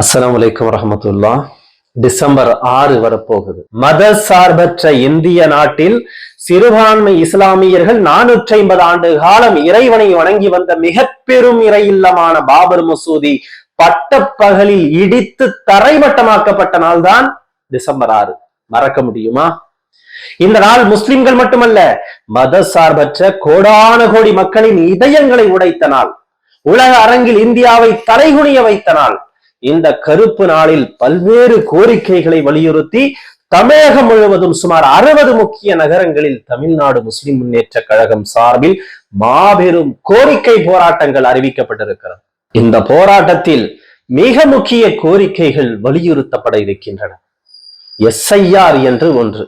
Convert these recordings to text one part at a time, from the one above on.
அஸ்லாம் வலைக்கம் வரமத்துல்லா டிசம்பர் ஆறு வரப்போகுது. மத சார்பற்ற இந்திய நாட்டில் சிறுபான்மை இஸ்லாமியர்கள் நானூற்றி ஐம்பது ஆண்டு காலம் இறைவனை வணங்கி வந்த மிக பெரும் இறை இல்லமான பாபர் மசூதி பட்டப்பகலில் இடித்து தரைமட்டமாக்கப்பட்ட நாள்தான் டிசம்பர் ஆறு. மறக்க முடியுமா? இந்த நாள் முஸ்லிம்கள் மட்டுமல்ல மத சார்பற்ற கோடான கோடி மக்களின் இதயங்களை உடைத்த நாள். உலக அரங்கில் இந்தியாவை தலைகுனிய வைத்த நாள். இந்த கருப்பு நாளில் பல்வேறு கோரிக்கைகளை வலியுறுத்தி தமிழகம் முழுவதும் சுமார் அறுபது முக்கிய நகரங்களில் தமிழ்நாடு முஸ்லிம் முன்னேற்ற கழகம் சார்பில் மாபெரும் கோரிக்கை போராட்டங்கள் அறிவிக்கப்பட்டிருக்கிறது. இந்த போராட்டத்தில் மிக முக்கிய கோரிக்கைகள் வலியுறுத்தப்பட இருக்கின்றன. எஸ்ஐஆர் என்று ஒன்று.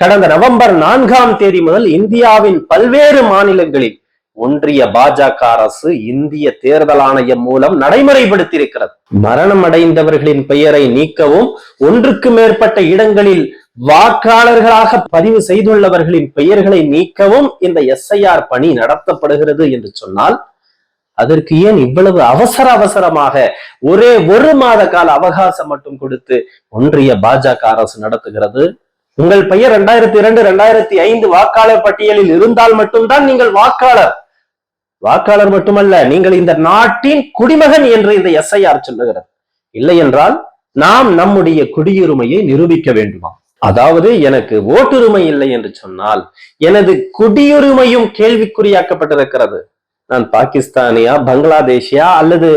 கடந்த நவம்பர் நான்காம் தேதி முதல் இந்தியாவின் பல்வேறு மாநிலங்களில் ஒன்றிய பாஜக அரசு இந்திய தேர்தல் ஆணையம் மூலம் நடைமுறைப்படுத்தியிருக்கிறது. மரணம் அடைந்தவர்களின் பெயரை நீக்கவும் ஒன்றுக்கு மேற்பட்ட இடங்களில் வாக்காளர்களாக பதிவு செய்துள்ளவர்களின் பெயர்களை நீக்கவும் இந்த எஸ்ஐஆர் பணி நடத்தப்படுகிறது என்று சொன்னால் அதற்கு ஏன் இவ்வளவு அவசர அவசரமாக ஒரே ஒரு மாத கால அவகாசம் மட்டும் கொடுத்து ஒன்றிய பாஜக அரசு நடத்துகிறது? உங்கள் பெயர் இரண்டாயிரத்தி இரண்டு இரண்டாயிரத்தி ஐந்து வாக்காளர் பட்டியலில் இருந்தால் மட்டும்தான் நீங்கள் வாக்காளர். வாக்காளர் மட்டுமல்ல நீங்கள் இந்த நாட்டின் குடிமகன் என்று இந்த எஸ்ஐஆர் சொல்லுகிறது. இல்லை என்றால் நாம் நம்முடைய குடியுரிமையை நிரூபிக்க வேண்டுமா? அதாவது எனக்கு ஓட்டுரிமை இல்லை என்று சொன்னால் எனது குடியுரிமையும் கேள்விக்குறியாக்கப்பட்டிருக்கிறது. நான் பாகிஸ்தானியா பங்களாதேஷியா அல்லது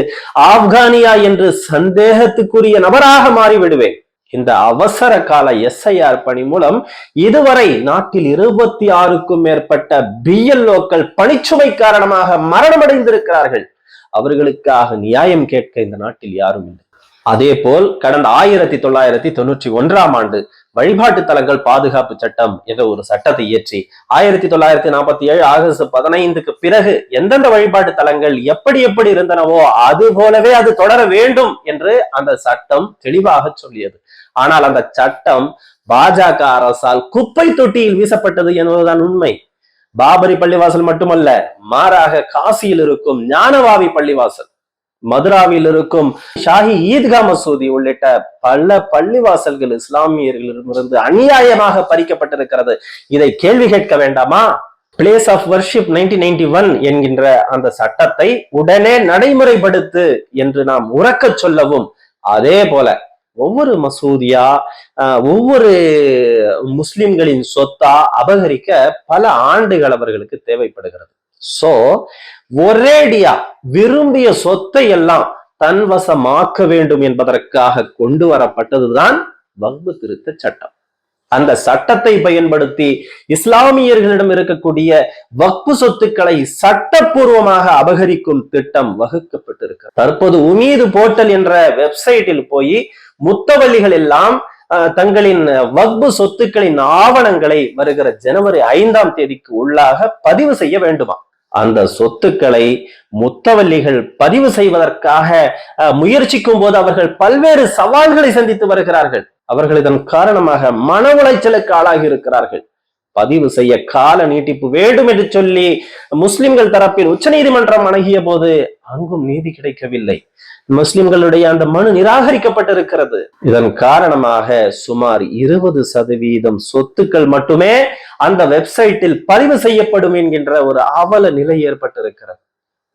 ஆப்கானியா என்று சந்தேகத்துக்குரிய நபராக மாறிவிடுவேன். இந்த அவசர கால எஸ்ஐஆர் பணி மூலம் இதுவரை நாட்டில் இருபத்தி ஆறுக்கும் மேற்பட்ட பிஎல்ஓக்கள் பணிச்சுமை காரணமாக மரணமடைந்திருக்கிறார்கள். அவர்களுக்காக நியாயம் கேட்க இந்த நாட்டில் யாரும் இல்லை. அதே போல் கடந்த ஆயிரத்தி தொள்ளாயிரத்தி தொண்ணூற்றி ஒன்றாம் ஆண்டு வழிபாட்டு தலங்கள் பாதுகாப்பு சட்டம் என்ற ஒரு சட்டத்தை இயற்றி ஆயிரத்தி தொள்ளாயிரத்தி நாற்பத்தி ஏழு ஆகஸ்ட் பதினைந்துக்கு பிறகு எந்தெந்த வழிபாட்டு தலங்கள் எப்படி எப்படி இருந்தனவோ அது போலவே அது தொடர வேண்டும் என்று அந்த சட்டம் தெளிவாக சொல்லியது. ஆனால் அந்த சட்டம் பாஜக அரசால் குப்பை தொட்டியில் வீசப்பட்டது என்பதுதான் உண்மை. பாபரி பள்ளிவாசல் மட்டுமல்ல மாறாக காசியில் இருக்கும் ஞானவாவி பள்ளிவாசல். மதுராவில் இருக்கும் ஷாஹி ஈத்கா மசூதி உள்ளிட்ட பல பள்ளிவாசல்கள் இஸ்லாமியர்களிடமிருந்து அநியாயமாக பறிக்கப்பட்டிருக்கிறது. இதை கேள்வி கேட்க வேண்டாமா? Place of worship nineteen ninety one என்கின்ற அந்த சட்டத்தை உடனே நடைமுறைப்படுத்து என்று நாம் உறக்க சொல்லவும். அதே போல ஒவ்வொரு மசூதியா ஒவ்வொரு முஸ்லிம்களின் சொத்தா அபகரிக்க பல ஆண்டுகள் அவர்களுக்கு தேவைப்படுகிறது. சோ ஒரேடியா விரும்பிய சொத்தை எல்லாம் தன்வசமாக்க வேண்டும் என்பதற்காக கொண்டு வரப்பட்டதுதான் வக்பு திருத்த சட்டம். அந்த சட்டத்தை பயன்படுத்தி இஸ்லாமியர்களிடம் இருக்கக்கூடிய வக்பு சொத்துக்களை சட்டப்பூர்வமாக அபகரிக்கும் திட்டம் வகுக்கப்பட்டிருக்கு தற்போது உமீது போர்ட்டல் என்ற வெப்சைட்டில் போய் முத்தவள்ளிகள் எல்லாம் தங்களின் வக்பு சொத்துக்களின் ஆவணங்களை வருகிற ஜனவரி ஐந்தாம் தேதிக்கு உள்ளாக பதிவு செய்ய வேண்டுமா அந்த சொத்துக்களை முத்தவல்லிகள் பதிவு செய்வதற்காக முயற்சிக்கும் போது அவர்கள் பல்வேறு சவால்களை சந்தித்து வருகிறார்கள். அவர்கள் இதன் காரணமாக மன உளைச்சலுக்கு ஆளாகி இருக்கிறார்கள். பதிவு செய்ய கால நீட்டிப்பு வேண்டும் என்று சொல்லி முஸ்லிம்கள் தரப்பில் உச்சநீதிமன்றம் அணுகிய போது அங்கும் நீதி கிடைக்கவில்லை. முஸ்லிம்களுடைய அந்த மனு நிராகரிக்கப்பட்டிருக்கிறது. இதன் காரணமாக சுமார் இருபது சதவீதம் சொத்துக்கள் மட்டுமே அந்த வெப்சைட்டில் பதிவு செய்யப்படும் என்கின்ற ஒரு அவல நிலை ஏற்பட்டிருக்கிறது.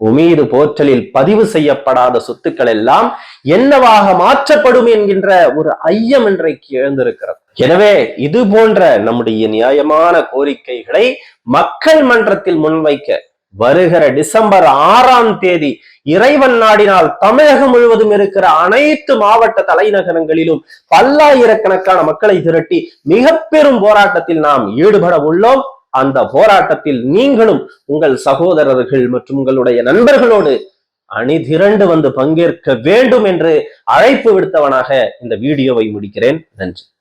உமீது போர்ட்டலில் பதிவு செய்யப்படாத சொத்துக்கள் எல்லாம் என்னவாக மாற்றப்படும் என்கின்ற ஒரு ஐயம் இன்றைக்கு எழுந்திருக்கிறது. எனவே இது போன்ற நம்முடைய நியாயமான கோரிக்கைகளை மக்கள் மன்றத்தில் முன்வைக்க வருகிற டிசம்பர் ஆறாம் தேதி இறைவன் நாடினால் தமிழகம் முழுவதும் இருக்கிற அனைத்து மாவட்ட தலைநகரங்களிலும் பல்லாயிரக்கணக்கான மக்களை திரட்டி மிக பெரும் போராட்டத்தில் நாம் ஈடுபட உள்ளோம். அந்த போராட்டத்தில் நீங்களும் உங்கள் சகோதரர்கள் மற்றும் உங்களுடைய நண்பர்களோடு அணிதிரண்டு வந்து பங்கேற்க வேண்டும் என்று அழைப்பு விடுத்தவனாக இந்த வீடியோவை முடிக்கிறேன். நன்றி.